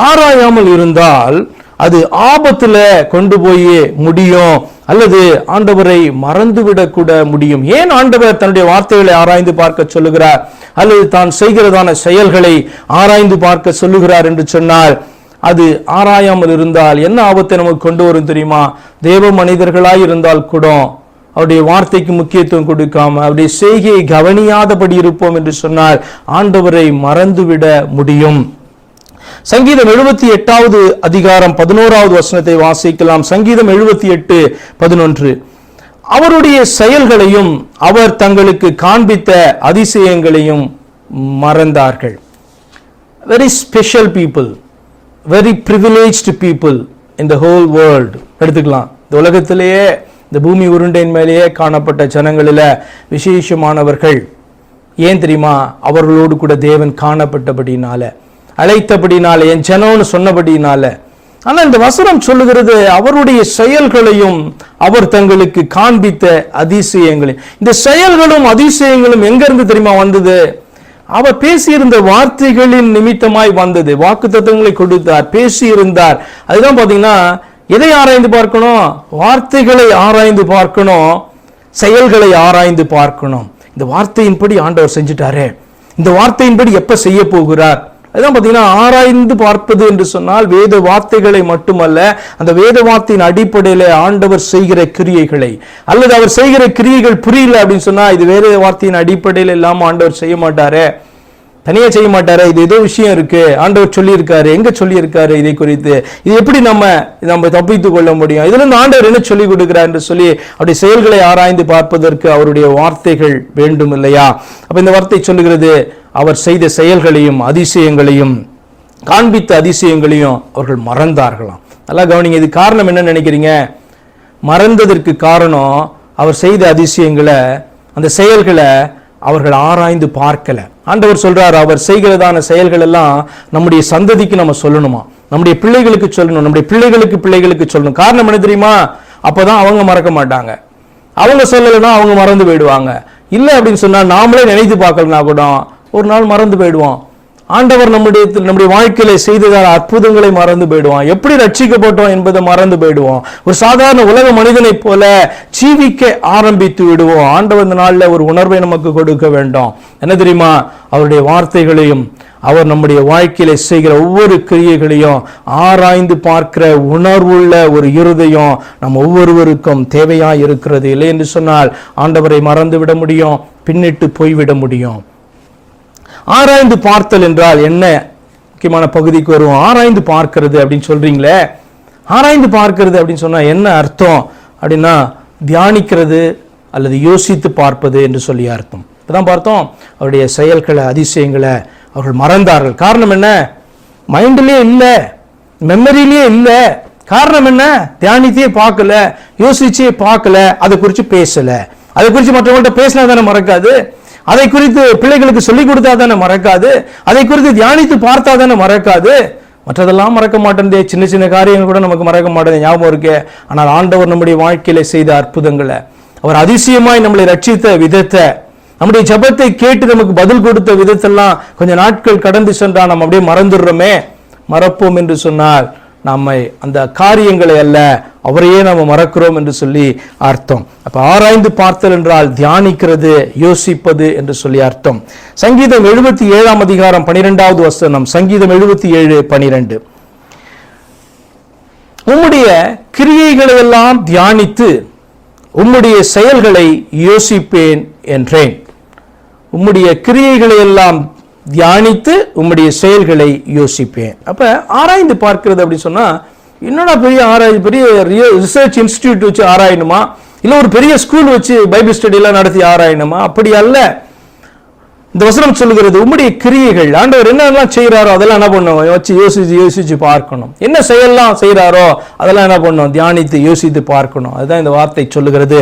ஆராயாமல் இருந்தால் அது ஆபத்துல கொண்டு போய் முடியும். அல்லது ஆண்டவரை மறந்துவிடக்கூட முடியும். ஏன் ஆண்டவர் தன்னுடைய வார்த்தைகளை ஆராய்ந்து பார்க்க சொல்லுகிறார்? அல்லது தான் செய்கிறதான செயல்களை ஆராய்ந்து பார்க்க சொல்லுகிறார் என்று சொன்னால் அது ஆராயாமல் இருந்தால் என்ன ஆபத்தை நமக்கு கொண்டு வரும் தெரியுமா? தேவ மனிதர்களாய் இருந்தால் கூட அவருடைய வார்த்தைக்கு முக்கியத்துவம் கொடுக்காம அவருடைய செய்கையை கவனியாதபடி இருப்போம் என்று சொன்னால் ஆண்டவரை மறந்துவிட முடியும். சங்கீதம் எழுபத்தி எட்டாவது அதிகாரம் பதினோராவது வசனத்தை வாசிக்கலாம். சங்கீதம் எழுபத்தி எட்டு பதினொன்று. அவருடைய செயல்களையும் அவர் தங்களுக்கு காண்பித்த அதிசயங்களையும் மறந்தார்கள். Very special people very privileged people இந்த ஹோல் whole வேர்ல்டு எடுத்துக்கலாம். இந்த உலகத்திலேயே இந்த பூமி உருண்டையின் மேலேயே காணப்பட்ட ஜனங்களில் விசேஷமானவர்கள். ஏன் தெரியுமா? அவர்களோடு கூட தேவன் காணப்பட்டபடினால. அழைத்தபடினால என் ஜனம்னு சொன்னபடினால. ஆனால் இந்த வசனம் சொல்லுகிறது அவருடைய செயல்களையும் அவர் தங்களுக்கு காண்பித்த அதிசயங்களையும் இந்த செயல்களும் அதிசயங்களும் எங்கேருந்து தெரியுமா வந்தது? அவர் பேசியிருந்த வார்த்தைகளின் நிமித்தமாய் வந்தது. வாக்கு தத்துவங்களை கொடுத்தார் பேசியிருந்தார். அதுதான் பார்த்தீங்கன்னா எதை ஆராய்ந்து பார்க்கணும்? வார்த்தைகளை ஆராய்ந்து பார்க்கணும். செயல்களை ஆராய்ந்து பார்க்கணும். இந்த வார்த்தையின்படி ஆண்டவர் செஞ்சுட்டாரே. இந்த வார்த்தையின்படி எப்ப செய்ய போகிறார்? அதுதான் பார்த்தீங்கன்னா ஆராய்ந்து பார்ப்பது என்று சொன்னால் வேத வார்த்தைகளை மட்டுமல்ல அந்த வேத வார்த்தையின் அடிப்படையில் ஆண்டவர் செய்கிற கிரியைகளை. அல்லது அவர் செய்கிற கிரியைகள் புரியல அப்படின்னு சொன்னா இது வேத வார்த்தையின் அடிப்படையில் இல்லாமல் ஆண்டவர் செய்ய மாட்டாரே. தனியாக செய்ய மாட்டார்? இது ஏதோ விஷயம் இருக்கு. ஆண்டவர் சொல்லியிருக்காரு. எங்க சொல்லியிருக்காரு இதை குறித்து? இது எப்படி நம்ம நம்ம தப்பித்து கொள்ள முடியும்? இதுல இருந்து ஆண்டவர் என்ன சொல்லி கொடுக்கிறார் என்று சொல்லி அப்படி செயல்களை ஆராய்ந்து பார்ப்பதற்கு அவருடைய வார்த்தைகள் வேண்டும் இல்லையா அப்ப இந்த வார்த்தை சொல்லுகிறது அவர் செய்த செயல்களையும் அதிசயங்களையும் காண்பித்த அதிசயங்களையும் அவர்கள் மறந்தார்களாம். நல்லா கவனிங்க இது காரணம் என்ன நினைக்கிறீங்க? மறந்ததற்கு காரணம் அவர் செய்த அதிசயங்களை அந்த செயல்களை அவர்கள் ஆராய்ந்து பார்க்கலை. ஆண்டவர் சொல்றார் அவர் செய்கிறதான செயல்கள் எல்லாம் நம்முடைய சந்ததிக்கு நம்ம சொல்லணுமா? நம்முடைய பிள்ளைகளுக்கு சொல்லணும் நம்முடைய பிள்ளைகளுக்கு பிள்ளைகளுக்கு சொல்லணும். காரணம் என்ன தெரியுமா? அப்போதான் அவங்க மறக்க மாட்டாங்க. அவங்க சொல்லலைன்னா அவங்க மறந்து போயிடுவாங்க. இல்லை அப்படின்னு சொன்னால் நாமளே நினைத்து பார்க்கலனா கூட ஒரு நாள் மறந்து போயிடுவோம். ஆண்டவர் நம்முடைய நம்முடைய வாழ்க்கையில செய்ததால் அற்புதங்களை மறந்து போயிடுவோம் எப்படி ரட்சிக்கப்பட்டோம் என்பதை மறந்து போயிடுவோம். ஒரு சாதாரண உலக மனிதனைப் போல ஜீவிக்க ஆரம்பித்து விடுவோம். ஆண்டவர் இந்த நாளில் ஒரு உணர்வை நமக்கு கொடுக்க வேண்டும். என்ன தெரியுமா? அவருடைய வார்த்தைகளையும் அவர் நம்முடைய வாழ்க்கையில செய்கிற ஒவ்வொரு கிரியைகளையும் ஆராய்ந்து பார்க்கிற உணர்வுள்ள ஒரு இருதயம் நம் ஒவ்வொருவருக்கும் தேவையா இருக்கிறது. இல்லை என்று சொன்னால் ஆண்டவரை மறந்து விட முடியும். பின்னிட்டு போய்விட முடியும். ஆராய்ந்து பார்த்தல் என்றால் என்ன? முக்கியமான பகுதிக்கு வருவோம். ஆராய்ந்து பார்க்கிறது அப்படின்னு சொல்றீங்களே? ஆராய்ந்து பார்க்கிறது அப்படின்னு சொன்னால் என்ன அர்த்தம்? அப்படின்னா தியானிக்கிறது அல்லது யோசித்து பார்ப்பது என்று சொல்லி அர்த்தம். இப்போதான் பார்த்தோம் அவருடைய செயல்களை அதிசயங்களை அவர்கள் மறந்தார்கள். காரணம் என்ன? மைண்ட்லயே இல்லை. மெமரியிலேயே இல்லை. காரணம் என்ன? தியானித்தே பார்க்கல யோசிச்சே பார்க்கல அதை குறித்து பேசலை. அதை குறித்து மற்றவங்கள்ட்ட பேசினா தானே மறக்காது. அதை குறித்து பிள்ளைகளுக்கு சொல்லிக் கொடுத்தா தானே மறக்காது. அதை குறித்து தியானித்து பார்த்தா தானே மறக்காது. மற்றதெல்லாம் மறக்க மாட்டேன் சின்ன சின்ன காரியங்கள் கூட நமக்கு மறக்க மாட்டேன் ஞாபகம் இருக்கே. ஆனால் ஆண்டவர் நம்முடைய வாழ்க்கையில செய்த அற்புதங்களை. அவர் அதிசயமாய் நம்மளை ரட்சித்த விதத்தை நம்முடைய ஜபத்தை கேட்டு நமக்கு பதில் கொடுத்த விதத்தெல்லாம் கொஞ்சம் நாட்கள் கடந்து சென்றா நம்ம அப்படியே மறந்துடுறோமே. மறப்போம் என்று சொன்னால் நம்மை அந்த காரியங்களை அல்ல அவரையே நம்ம மறக்கிறோம் என்று சொல்லி அர்த்தம். அப்ப ஆராய்ந்து பார்த்தல் என்றால் தியானிக்கிறது யோசிப்பது என்று சொல்லி அர்த்தம். சங்கீதம் எழுபத்தி ஏழாம் அதிகாரம் பனிரெண்டாவது வசனம் சங்கீதம் எழுபத்தி ஏழு பனிரெண்டு. உம்முடைய கிரியைகளை எல்லாம் தியானித்து உம்முடைய செயல்களை யோசிப்பேன் என்றேன். உம்முடைய கிரியைகளை எல்லாம் தியானித்து உம்முடைய செயல்களை யோசிப்பேன். அப்ப ஆராய்ந்து பார்க்கிறது அப்படின்னு சொன்னா என்னடா பெரிய ஆராய்ச்சி பெரிய ரிசர்ச் இன்ஸ்டியூட் வச்சு ஆராயணுமா? இல்லை ஒரு பெரிய ஸ்கூல் வச்சு பைபிள் ஸ்டடி எல்லாம் நடத்தி ஆராயணுமா? அப்படி அல்ல. இந்த வசனம் சொல்லுகிறது உம்முடைய கிரியைகள். ஆண்டவர் என்னெல்லாம் செய்கிறாரோ அதெல்லாம் என்ன பண்ணுவோம் வச்சு யோசிச்சு யோசிச்சு பார்க்கணும். என்ன செயல்லாம் செய்கிறாரோ அதெல்லாம் என்ன பண்ணும்? தியானித்து யோசித்து பார்க்கணும். அதுதான் இந்த வார்த்தை சொல்லுகிறது.